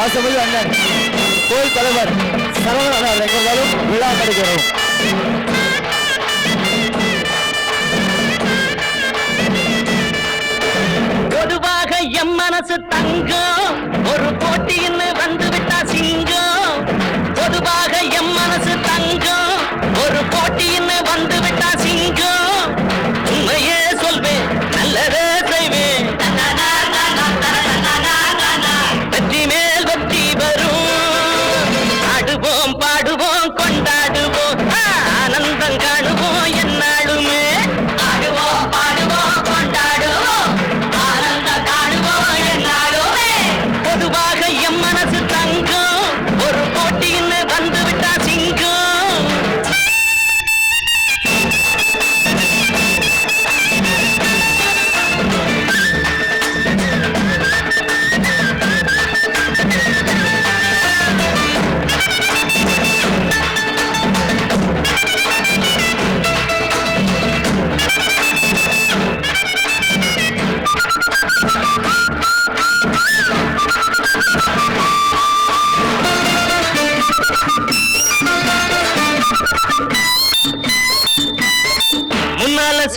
பாசமதி அண்ணன். கோயில் தலைவர் சரவண அண்ணன் எங்க இருந்தாலும் விழா கிடைக்கிறோம். பொதுவாக எம் மனசு தங்கம். ஒரு போட்டின்னு வந்து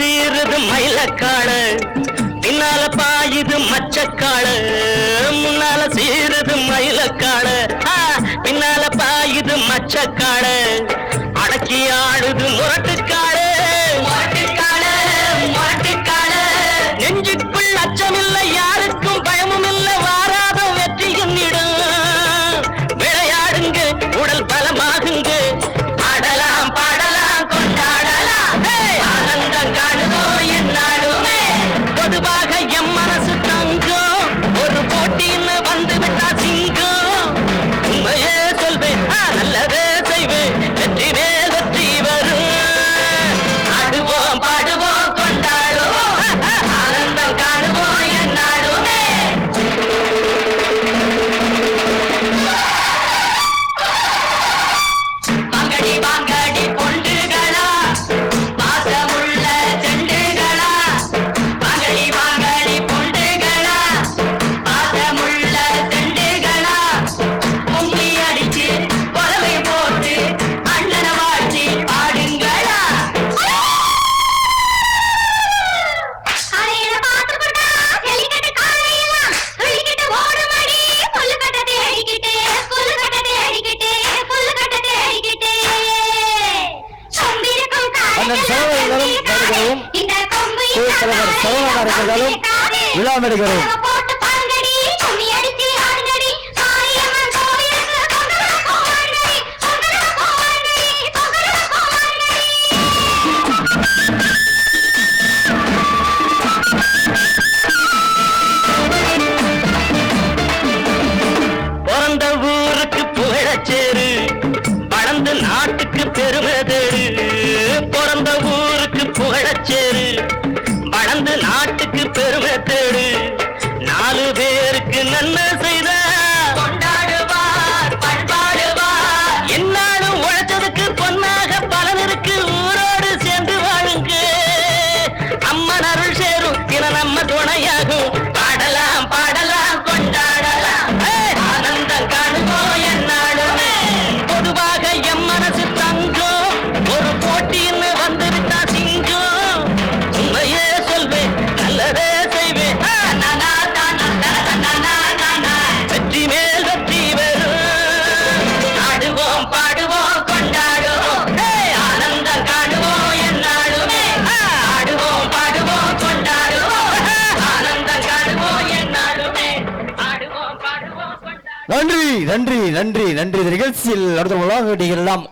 சீருது மயிலக்காடு பின்னால பாயுது மச்சக்காடு முன்னால சீருது மயிலக்காடு பின்னால பாயுது மச்சக்காடு நல்லதே செய்வேன் வெற்றிவே தலைவர் சரவணமாக இருக்கிறதாலும் விழா நடிகரும் நன்றி நன்றி நன்றி நன்றி. இந்த நிகழ்ச்சியில் நடத்த உலக எல்லாம்